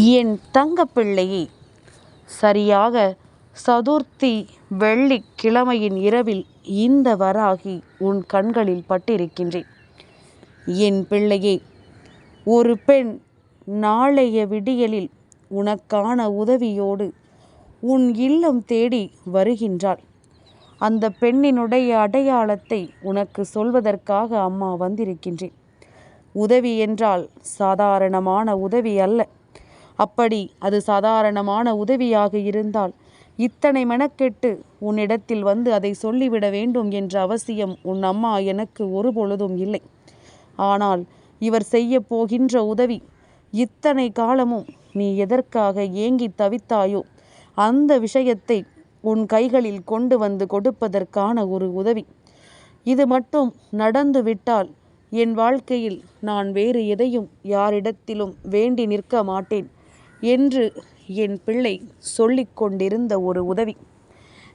என் தங்கப்பிள்ளையே சரியாக சதுர்த்தி வெள்ளிக் கிழமையின் இரவில் இந்த வராகி உன் கண்களில் பட்டிருக்கின்றேன். என் பிள்ளையே ஒரு பெண் நாளைய விடியலில் உனக்கான உதவியோடு உன் இல்லம் தேடி வருகின்றாள். அந்த பெண்ணினுடைய அடையாளத்தை உனக்கு சொல்வதற்காக அம்மா வந்திருக்கின்றேன். உதவி என்றால் சாதாரணமான உதவி அல்ல. அப்படி அது சாதாரணமான உதவியாக இருந்தால் இத்தனை மெனக்கெட்டு உன்னிடத்தில் வந்து அதை சொல்லிவிட வேண்டும் என்ற அவசியம் உன் அம்மா எனக்கு ஒரு பொழுதும் இல்லை. ஆனால் இவர் செய்ய போகின்ற உதவி இத்தனை காலமும் நீ எதற்காக ஏங்கி தவித்தாயோ அந்த விஷயத்தை உன் கைகளில் கொண்டு வந்து கொடுப்பதற்கான ஒரு உதவி. இது மட்டும் நடந்து விட்டால் என் வாழ்க்கையில் நான் வேறு எதையும் யாரிடத்திலும் வேண்டி நிற்க மாட்டேன். என்று என் பிள்ளை சொல்லிக் கொண்டிருந்த ஒரு உதவி.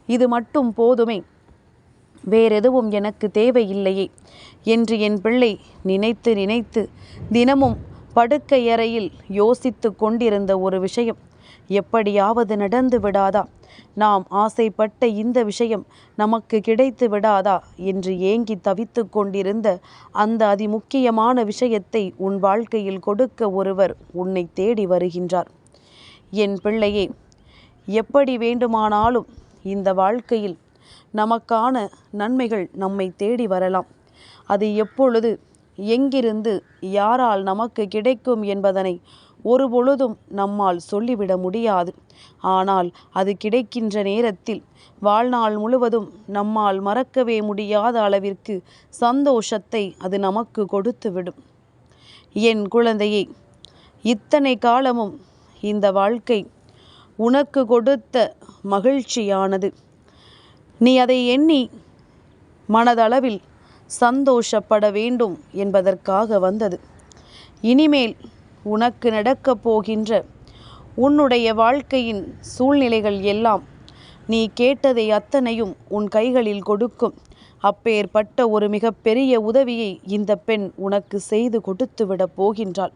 இது மட்டும் போதுமே. வேறெதுவும் எனக்கு தேவையில்லையே என்று என் பிள்ளை நினைத்து நினைத்து தினமும் படுக்கையறையில் யோசித்து கொண்டிருந்த ஒரு விஷயம். எப்படியாவது நடந்து விடாதா? நாம் ஆசைப்பட்ட இந்த விஷயம் நமக்கு கிடைத்து விடாதா என்று ஏங்கி தவித்து கொண்டிருந்த அந்த அதிமுக்கியமான விஷயத்தை உன் வாழ்க்கையில் கொடுக்க ஒருவர் உன்னை தேடி வருகின்றார். என் பிள்ளையே எப்படி வேண்டுமானாலும் இந்த வாழ்க்கையில் நமக்கான நன்மைகள் நம்மை தேடி வரலாம். அது எப்பொழுது எங்கிருந்து யாரால் நமக்கு கிடைக்கும் என்பதனை ஒரு பொழுதும் நம்மால் சொல்லிவிட முடியாது. ஆனால் அது கிடைக்கின்ற நேரத்தில் வாழ்நாள் முழுவதும் நம்மால் மறக்கவே முடியாத அளவிற்கு சந்தோஷத்தை அது நமக்கு கொடுத்துவிடும். என் குழந்தையை இத்தனை காலமும் இந்த வாழ்க்கை உனக்கு கொடுத்த மகிழ்ச்சியானது. நீ அதை எண்ணி மனதளவில் சந்தோஷப்பட வேண்டும் என்பதற்காக வந்தது. இனிமேல் உனக்கு நடக்கப் போகின்ற உன்னுடைய வாழ்க்கையின் சூழ்நிலைகள் எல்லாம் நீ கேட்டதை அத்தனையும் உன் கைகளில் கொடுக்கும். அப்பேற்பட்ட ஒரு மிகப்பெரிய உதவியை இந்த பெண் உனக்கு செய்து கொடுத்து விடப் போகின்றாள்.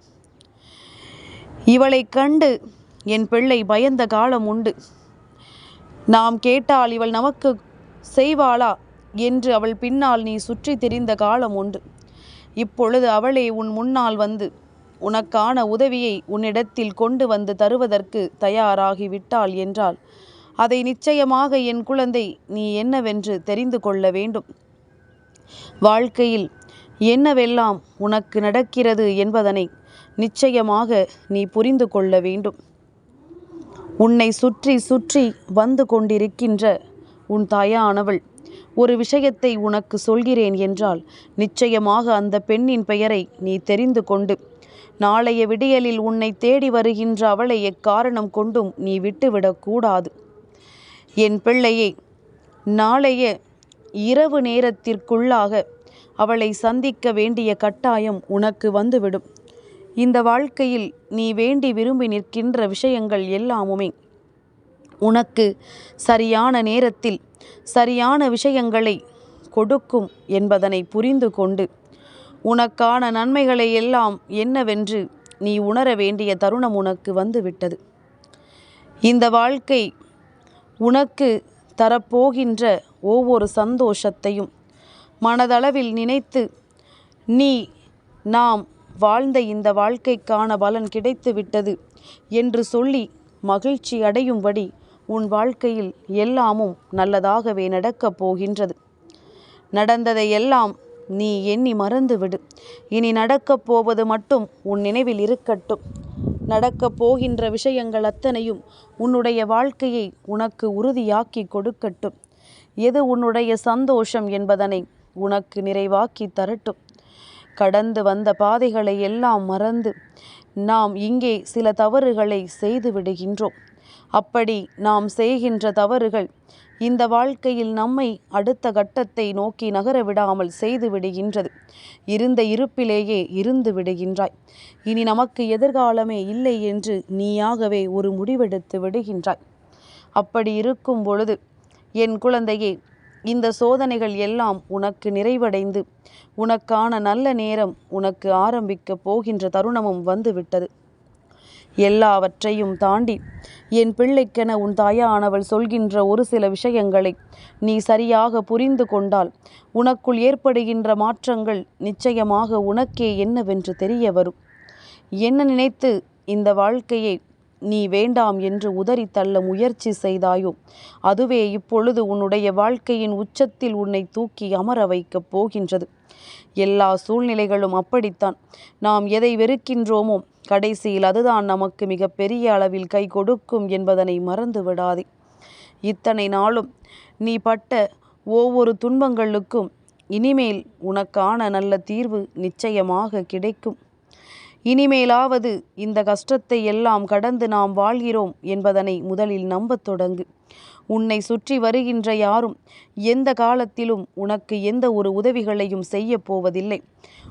இவளை கண்டு என் பிள்ளை பயந்த காலம் உண்டு. நாம் கேட்டால் இவள் நமக்கு செய்வாளா என்று அவள் பின்னால் நீ சுற்றி திரிந்த காலம் உண்டு. இப்பொழுது அவளே உன் முன்னால் வந்து உனக்கான உதவியை உன்னிடத்தில் கொண்டு வந்து தருவதற்கு தயாராகிவிட்டாள் என்றால் அதை நிச்சயமாக என் குழந்தை நீ என்னவென்று தெரிந்து கொள்ள வேண்டும். வாழ்க்கையில் என்னவெல்லாம் உனக்கு நடக்கிறது என்பதனை நிச்சயமாக நீ புரிந்து கொள்ள வேண்டும். உன்னை சுற்றி சுற்றி வந்து கொண்டிருக்கின்ற உன் தாயானவள் ஒரு விஷயத்தை உனக்கு சொல்கிறேன் என்றால் நிச்சயமாக அந்த பெண்ணின் பெயரை நீ தெரிந்து கொண்டு நாளைய விடியலில் உன்னை தேடி வருகின்ற அவளை எக்காரணம் கொண்டும் நீ விட்டுவிடக்கூடாது என் பிள்ளையே நாளைய இரவு நேரத்திற்குள்ளாக அவளை சந்திக்க வேண்டிய கட்டாயம் உனக்கு வந்துவிடும். இந்த வாழ்க்கையில் நீ வேண்டி விரும்பி நிற்கின்ற விஷயங்கள் எல்லாமுமே உனக்கு சரியான நேரத்தில் சரியான விஷயங்களை கொடுக்கும் என்பதனை புரிந்து கொண்டு உனக்கான நன்மைகளை எல்லாம் என்னவென்று நீ உணர வேண்டிய தருணம் உனக்கு வந்துவிட்டது. இந்த வாழ்க்கை உனக்கு தரப்போகின்ற ஒவ்வொரு சந்தோஷத்தையும் மனதளவில் நினைத்து நீ நாம் வாழ்ந்த இந்த வாழ்க்கைக்கான பலன் கிடைத்து விட்டது என்று சொல்லி மகிழ்ச்சி அடையும்படி உன் வாழ்க்கையில் எல்லாமும் நல்லதாகவே நடக்கப் போகின்றது. நடந்ததை எல்லாம் நீ எண்ணி மறந்துவிடு. இனி நடக்கப் போவது மட்டும் உன் நினைவில் இருக்கட்டும். நடக்கப் போகின்ற விஷயங்கள் அத்தனையும் உன்னுடைய வாழ்க்கையை உனக்கு உறுதியாக்கி கொடுக்கட்டும். எது உன்னுடைய சந்தோஷம் என்பதனை உனக்கு நிறைவாக்கி தரட்டும். கடந்து வந்த பாதைகளை எல்லாம் மறந்து நாம் இங்கே சில தவறுகளை செய்து விடுகின்றோம். அப்படி நாம் செய்கின்ற தவறுகள் இந்த வாழ்க்கையில் நம்மை அடுத்த கட்டத்தை நோக்கி நகர விடாமல் செய்து விடுகின்றது. இருந்த இருப்பிலேயே இருந்து விடுகின்றாய். இனி நமக்கு எதிர்காலமே இல்லை என்று நீயாகவே ஒரு முடிவெடுத்து விடுகின்றாய். அப்படி இருக்கும் பொழுது என் குழந்தையே இந்த சோதனைகள் எல்லாம் உனக்கு நிறைவடைந்து உனக்கான நல்ல நேரம் உனக்கு ஆரம்பிக்கப் போகின்ற தருணமும் வந்துவிட்டது எல்லாவற்றையும் தாண்டி. என் பிள்ளைக்கென உன் தாயானவள் சொல்கின்ற ஒரு சில விஷயங்களை நீ சரியாக புரிந்து கொண்டால் உனக்குள் ஏற்படுகின்ற மாற்றங்கள் நிச்சயமாக உனக்கே என்னவென்று தெரிய வரும். என்ன நினைத்து இந்த வாழ்க்கையை நீ வேண்டாம் என்று உதறி தள்ள முயற்சி செய்தாயோ? அதுவே இப்பொழுது உன்னுடைய வாழ்க்கையின் உச்சத்தில் உன்னை தூக்கி அமர வைக்கப் போகின்றது. எல்லா சூழ்நிலைகளும் அப்படித்தான். நாம் எதை வெறுக்கின்றோமோ கடைசியில் அதுதான் நமக்கு மிக பெரிய அளவில் கை கொடுக்கும் என்பதனை மறந்து விடாதே. இத்தனை நாளும் நீ பட்ட ஒவ்வொரு துன்பங்களுக்கும் இனிமேல் உனக்கான நல்ல தீர்வு நிச்சயமாக கிடைக்கும். இனிமேலாவது இந்த கஷ்டத்தை எல்லாம் கடந்து நாம் வாழ்கிறோம் என்பதனை முதலில் நம்பத் தொடங்கு. உன்னை சுற்றி வருகின்ற யாரும் எந்த காலத்திலும் உனக்கு எந்த ஒரு உதவிகளையும் செய்ய போவதில்லை.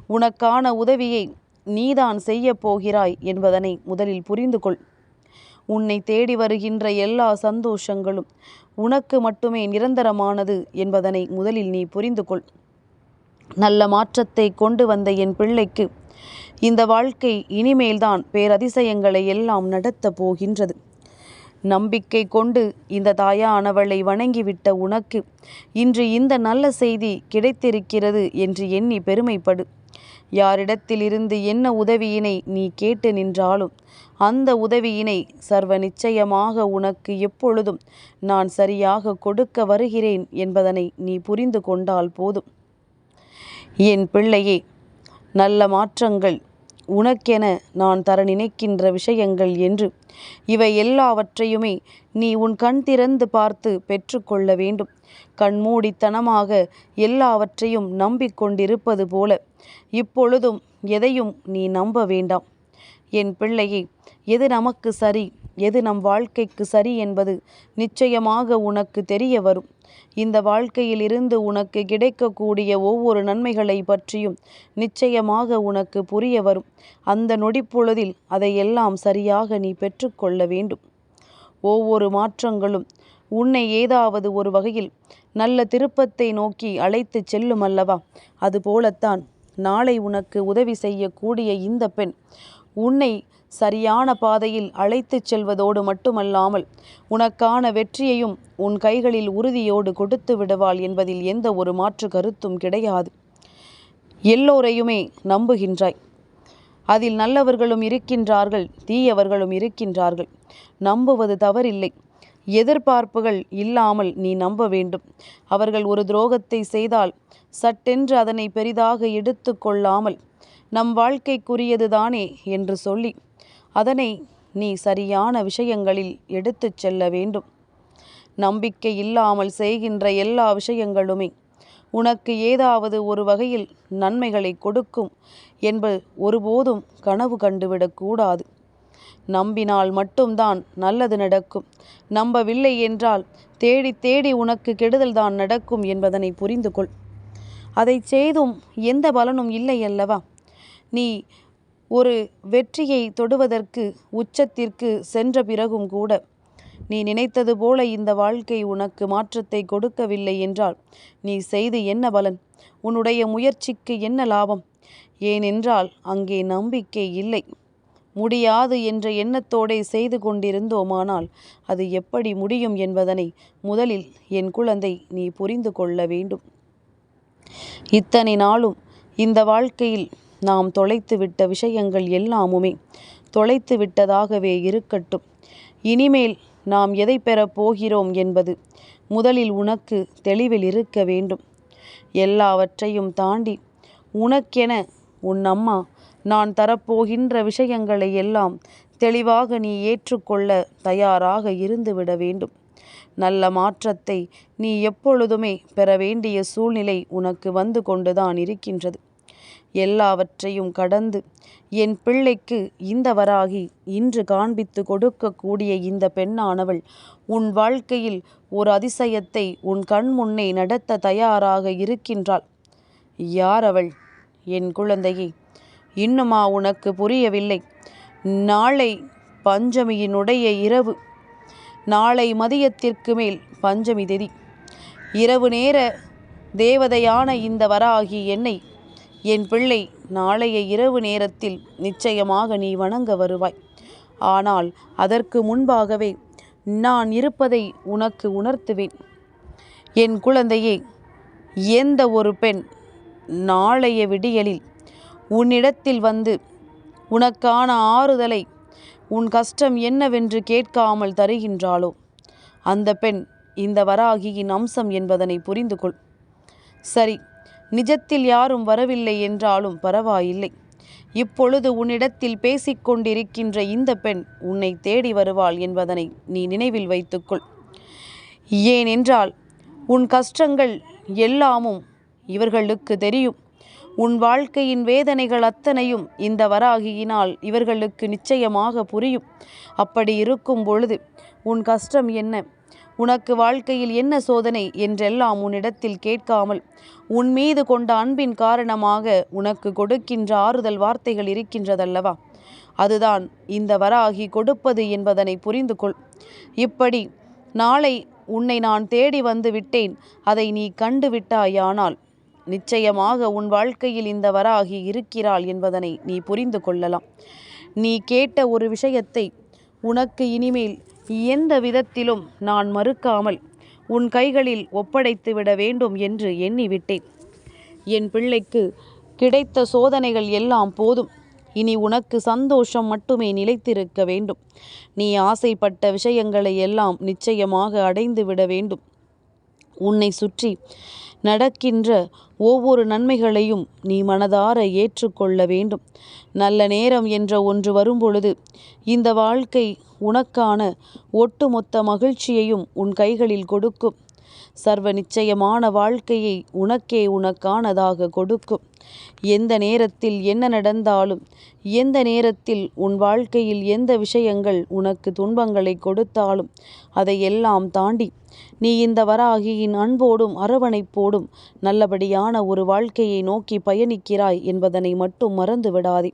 உனக்கான உதவியை நீதான் செய்ய போகிறாய் என்பதனை முதலில் புரிந்து கொள். உன்னை தேடி வருகின்ற எல்லா சந்தோஷங்களும் உனக்கு மட்டுமே நிரந்தரமானது என்பதனை முதலில் நீ புரிந்து கொள். நல்ல மாற்றத்தை கொண்டு வந்த என் பிள்ளைக்கு இந்த வாழ்க்கை இனிமேல்தான் பேரதிசயங்களை எல்லாம் நடத்தப் போகின்றது. நம்பிக்கை கொண்டு இந்த தாயானவளை வணங்கிவிட்ட உனக்கு இன்று இந்த நல்ல செய்தி கிடைத்திருக்கிறது என்று எண்ணி பெருமைப்படு. யாரிடத்திலிருந்து என்ன உதவியினை நீ கேட்டு நின்றாலும் அந்த உதவியினை சர்வ நிச்சயமாக உனக்கு எப்பொழுதும் நான் சரியாக கொடுக்க வருகிறேன் என்பதனை நீ புரிந்து கொண்டால் போதும். என் பிள்ளையே நல்ல மாற்றங்கள் உனக்கென நான் தர நினைக்கின்ற விஷயங்கள் என்று. இவை எல்லாவற்றையுமே நீ உன் கண் திறந்து பார்த்து பெற்றுக்கொள்ள வேண்டும். கண்மூடித்தனமாக எல்லாவற்றையும் நம்பிக்கொண்டிருப்பது போல இப்பொழுதும் எதையும் நீ நம்ப வேண்டாம். என் பிள்ளையே எது நமக்கு சரி எது நம் வாழ்க்கைக்கு சரி என்பது நிச்சயமாக உனக்கு தெரிய வரும். இந்த வாழ்க்கையில் இருந்து உனக்கு கிடைக்கக்கூடிய ஒவ்வொரு நன்மைகளை பற்றியும் நிச்சயமாக உனக்கு புரிய வரும். அந்த நொடிப்பொழுதில் அதையெல்லாம் சரியாக நீ பெற்றுக்கொள்ள வேண்டும். ஒவ்வொரு மாற்றங்களும் உன்னை ஏதாவது ஒரு வகையில் நல்ல திருப்பத்தை நோக்கி அழைத்து செல்லும் அல்லவா? அதுபோலத்தான் நாளை உனக்கு உதவி செய்யக்கூடிய இந்த பெண் உன்னை சரியான பாதையில் அழைத்துச் செல்வதோடு மட்டுமல்லாமல் உனக்கான வெற்றியையும் உன் கைகளில் உறுதியோடு கொடுத்து விடுவாள் என்பதில் எந்த ஒரு மாற்று கருத்தும் கிடையாது. எல்லோரையுமே நம்புகின்றாய். அதில் நல்லவர்களும் இருக்கின்றார்கள் தீயவர்களும் இருக்கின்றார்கள். நம்புவது தவறில்லை. எதிர்பார்ப்புகள் இல்லாமல் நீ நம்ப வேண்டும். அவர்கள் ஒரு துரோகத்தை செய்தால் சட்டென்று அதனை பெரிதாக எடுத்து கொள்ளாமல் நம் வாழ்க்கைக்குரியதுதானே என்று சொல்லி அதனை நீ சரியான விஷயங்களில் எடுத்துச் செல்ல வேண்டும். நம்பிக்கை இல்லாமல் செய்கின்ற எல்லா விஷயங்களுமே உனக்கு ஏதாவது ஒரு வகையில் நன்மைகளை கொடுக்கும் என்பது ஒருபோதும் கனவு கண்டுவிடக்கூடாது நம்பினால் மட்டும்தான் நல்லது நடக்கும். நம்பவில்லை என்றால் தேடி தேடி உனக்கு கெடுதல் தான் நடக்கும் என்பதனை புரிந்து கொள் அதை செய்தும் எந்த பலனும் இல்லை அல்லவா? நீ ஒரு வெற்றியை தொடுவதற்கு உச்சத்திற்கு சென்ற பிறகும் கூட நீ நினைத்தது போல இந்த வாழ்க்கை உனக்கு மாற்றத்தை கொடுக்கவில்லை என்றால் நீ செய்து என்ன பலன்? உன்னுடைய முயற்சிக்கு என்ன லாபம்? ஏனென்றால் அங்கே நம்பிக்கை இல்லை. முடியாது என்ற எண்ணத்தோடே செய்து கொண்டிருந்தோமானால் அது எப்படி முடியும் என்பதனை முதலில் என் குழந்தை நீ புரிந்து கொள்ள வேண்டும். இத்தனை நாளும் இந்த வாழ்க்கையில் நாம் தொலைத்து விட்ட விஷயங்கள் எல்லாமுமே தொலைத்து விட்டதாகவே இருக்கட்டும். இனிமேல் நாம் எதை பெறப் போகிறோம் என்பது முதலில் உனக்கு தெளிவில் இருக்க வேண்டும். எல்லாவற்றையும் தாண்டி உனக்கென உன் அம்மா நான் தரப்போகின்ற விஷயங்களை எல்லாம் தெளிவாக நீ ஏற்றுக்கொள்ள தயாராக இருந்துவிட வேண்டும். நல்ல மாற்றத்தை நீ எப்பொழுதுமே பெற வேண்டிய சூழ்நிலை உனக்கு வந்து கொண்டுதான் இருக்கின்றது. எல்லாவற்றையும் கடந்து என் பிள்ளைக்கு இந்த வராகி இன்று காண்பித்து கொடுக்கக்கூடிய இந்த பெண்ணானவள் உன் வாழ்க்கையில் ஒரு அதிசயத்தை உன் கண் முன்னே நடத்த தயாராக இருக்கின்றாள். யார் அவள் என் குழந்தையே இன்னுமா உனக்கு புரியவில்லை. நாளை பஞ்சமியினுடைய இரவு. நாளை மதியத்திற்கு மேல் பஞ்சமி திதி. இரவு நேர தேவதையான இந்த வராகி என்னை என் பிள்ளை நாளைய இரவு நேரத்தில் நிச்சயமாக நீ வணங்க வருவாய். ஆனால் அதற்கு முன்பாகவே நான் இருப்பதை உனக்கு உணர்த்துவேன். என் குழந்தையே எந்த ஒரு பெண் நாளைய விடியலில் உன்னிடத்தில் வந்து உனக்கான ஆறுதலை உன் கஷ்டம் என்னவென்று கேட்காமல் தருகின்றாளோ? அந்த பெண் இந்த வராகியின் அம்சம் என்பதனை புரிந்து கொள் சரி நிஜத்தில் யாரும் வரவில்லை என்றாலும் பரவாயில்லை. இப்பொழுது உன்னிடத்தில் பேசிக்கொண்டிருக்கின்ற இந்த பெண் உன்னை தேடி வருவாள் என்பதனை நீ நினைவில் வைத்துக்கொள். ஏனென்றால் உன் கஷ்டங்கள் எல்லாமும் இவர்களுக்கு தெரியும். உன் வாழ்க்கையின் வேதனைகள் அத்தனையும் இந்த வராகியினால் இவர்களுக்கு நிச்சயமாக புரியும். அப்படி இருக்கும் பொழுது உன் கஷ்டம் என்ன? உனக்கு வாழ்க்கையில் என்ன சோதனை என்றெல்லாம் உன்னிடத்தில் கேட்காமல் உன் மீது கொண்ட அன்பின் காரணமாக உனக்கு கொடுக்கின்ற ஆறுதல் வார்த்தைகள் இருக்கின்றதல்லவா? அதுதான் இந்த வராகி கொடுப்பது என்பதனை புரிந்து கொள் இப்படி நாளை உன்னை நான் தேடி வந்து விட்டேன் அதை நீ கண்டு விட்டாயானால் நிச்சயமாக உன் வாழ்க்கையில் இந்த வராகி இருக்கிறாள் என்பதனை நீ புரிந்து கொள்ளலாம் நீ கேட்ட ஒரு விஷயத்தை உனக்கு இனிமேல் எந்த விதத்திலும் நான் மறுக்காமல் உன் கைகளில் ஒப்படைத்து விட வேண்டும் என்று எண்ணிவிட்டேன். என் பிள்ளைக்கு கிடைத்த சோதனைகள் எல்லாம் போதும். இனி உனக்கு சந்தோஷம் மட்டுமே நிலைத்திருக்க வேண்டும். நீ ஆசைப்பட்ட விஷயங்களை எல்லாம் நிச்சயமாக அடைந்து விட வேண்டும். உன்னை சுற்றி நடக்கின்ற ஒவ்வொரு நன்மைகளையும் நீ மனதார ஏற்றுக்கொள்ள வேண்டும். நல்ல நேரம் என்ற ஒன்று வரும்பொழுது இந்த வாழ்க்கை உனக்கான ஒட்டுமொத்த மகிழ்ச்சியையும் உன் கைகளில் கொடுக்கும். சர்வ நிச்சயமான வாழ்க்கையை உனக்கே உனக்கானதாக கொடுக்கும். எந்த நேரத்தில் என்ன நடந்தாலும் எந்த நேரத்தில் உன் வாழ்க்கையில் எந்த விஷயங்கள் உனக்கு துன்பங்களை கொடுத்தாலும் அதையெல்லாம் தாண்டி நீ இந்த வராகியின் அன்போடும் அரவணைப்போடும் நல்லபடியான ஒரு வாழ்க்கையை நோக்கி பயணிக்கிறாய் என்பதனை மட்டும் மறந்து விடாதே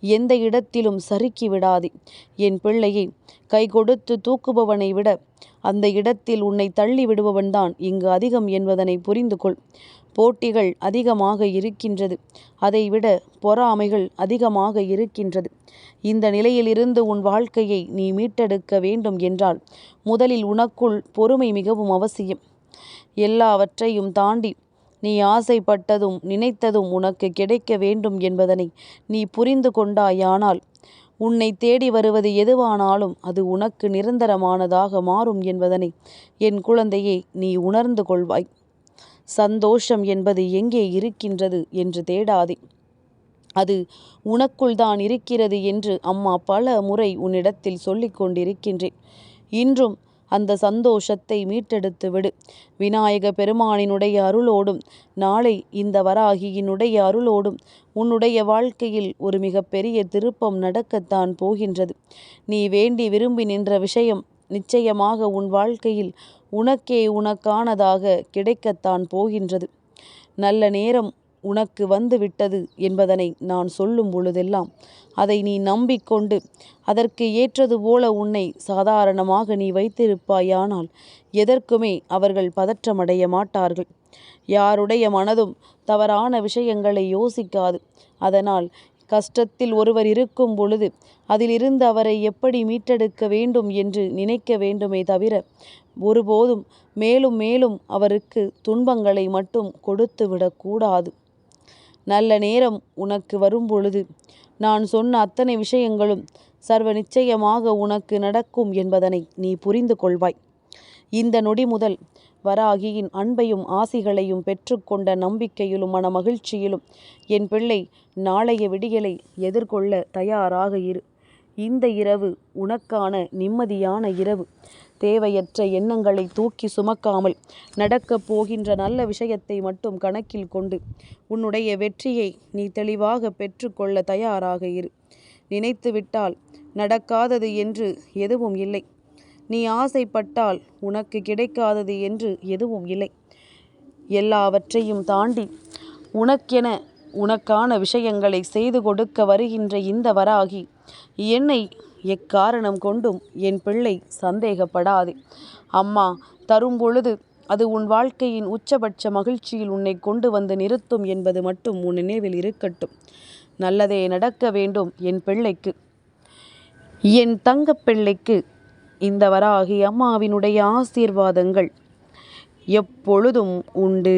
எந்த இடத்திலும் சறுக்கி விடாதே. என் பிள்ளையை கை கொடுத்து தூக்குபவனை விட அந்த இடத்தில் உன்னை தள்ளி விடுபவன்தான் இங்கு அதிகம் என்பதனை புரிந்து கொள். போட்டிகள் அதிகமாக இருக்கின்றது. அதைவிட பொறாமைகள் அதிகமாக இருக்கின்றது. இந்த நிலையிலிருந்து உன் வாழ்க்கையை நீ மீட்டெடுக்க வேண்டும் என்றால் முதலில் உனக்குள் பொறுமை மிகவும் அவசியம். எல்லாவற்றையும் தாண்டி நீ ஆசைப்பட்டதும் நினைத்ததும் உனக்கு கிடைக்க வேண்டும் என்பதனை நீ புரிந்து கொண்டாயானால் உன்னை தேடி வருவது எதுவானாலும் அது உனக்கு நிரந்தரமானதாக மாறும் என்பதனை என் குழந்தையே நீ உணர்ந்து கொள்வாய். சந்தோஷம் என்பது எங்கே இருக்கின்றது என்று தேடாதே. அது உனக்குள் தான் இருக்கிறது என்று அம்மா பல முறை உன்னிடத்தில் சொல்லிக் கொண்டிருக்கின்றேன் இன்றும் அந்த சந்தோஷத்தை மீட்டெடுத்து விடு. விநாயக பெருமானினுடைய அருளோடும் நாளை இந்த வராகியினுடைய அருளோடும் உன்னுடைய வாழ்க்கையில் ஒரு மிகப்பெரிய திருப்பம் நடக்கத்தான் போகின்றது. நீ வேண்டி விரும்பி நின்ற விஷயம் நிச்சயமாக உன் வாழ்க்கையில் உனக்கே உனக்கானதாக கிடைக்கத்தான் போகின்றது. நல்ல நேரம் உனக்கு வந்து விட்டது என்பதனை நான் சொல்லும் பொழுதெல்லாம் அதை நீ நம்பிக்கொண்டு அதற்கு ஏற்றது போல உன்னை சாதாரணமாக நீ வைத்திருப்பாயானால் எதற்குமே அவர்கள் பதற்றமடைய மாட்டார்கள். யாருடைய மனதும் தவறான விஷயங்களை யோசிக்காது. அதனால் கஷ்டத்தில் ஒருவர் இருக்கும் பொழுது அதிலிருந்து அவரை எப்படி மீட்டெடுக்க வேண்டும் என்று நினைக்க வேண்டுமே தவிர ஒருபோதும் மேலும் மேலும் அவருக்கு துன்பங்களை மட்டும் கொடுத்து விடக்கூடாது நல்ல நேரம் உனக்கு வரும் பொழுது நான் சொன்ன அத்தனை விஷயங்களும் சர்வ நிச்சயமாக உனக்கு நடக்கும் என்பதனை நீ புரிந்து கொள்வாய். இந்த நொடி முதல் வராகியின் அன்பையும் ஆசிகளையும் பெற்றுக்கொண்ட நம்பிக்கையிலும் மன மகிழ்ச்சியிலும் என் பிள்ளை நாளைய விடியலை எதிர்கொள்ள தயாராக இரு. இந்த இரவு உனக்கான நிம்மதியான இரவு. தேவையற்ற எண்ணங்களை தூக்கி சுமக்காமல் நடக்கப் போகின்ற நல்ல விஷயத்தை மட்டும் கணக்கில் கொண்டு உன்னுடைய வெற்றியை நீ தெளிவாக பெற்றுக்கொள்ள தயாராக இரு. நினைத்துவிட்டால் நடக்காதது என்று எதுவும் இல்லை. நீ ஆசைப்பட்டால் உனக்கு கிடைக்காதது என்று எதுவும் இல்லை. எல்லாவற்றையும் தாண்டி உனக்கென உனக்கான விஷயங்களை செய்து கொடுக்க வருகின்ற இந்த வராகி என்னை எக்காரணம் கொண்டும் என் பிள்ளை சந்தேகப்படாதே. அம்மா தரும் பொழுது அது உன் வாழ்க்கையின் உச்சபட்ச மகிழ்ச்சியில் உன்னை கொண்டு வந்து நிறுத்தும் என்பது மட்டும் உன் நினைவில் இருக்கட்டும். நல்லதே நடக்க வேண்டும் என் பிள்ளைக்கு. என் தங்கப்பிள்ளைக்கு இந்த வராகி அம்மாவினுடைய ஆசீர்வாதங்கள் எப்பொழுதும் உண்டு.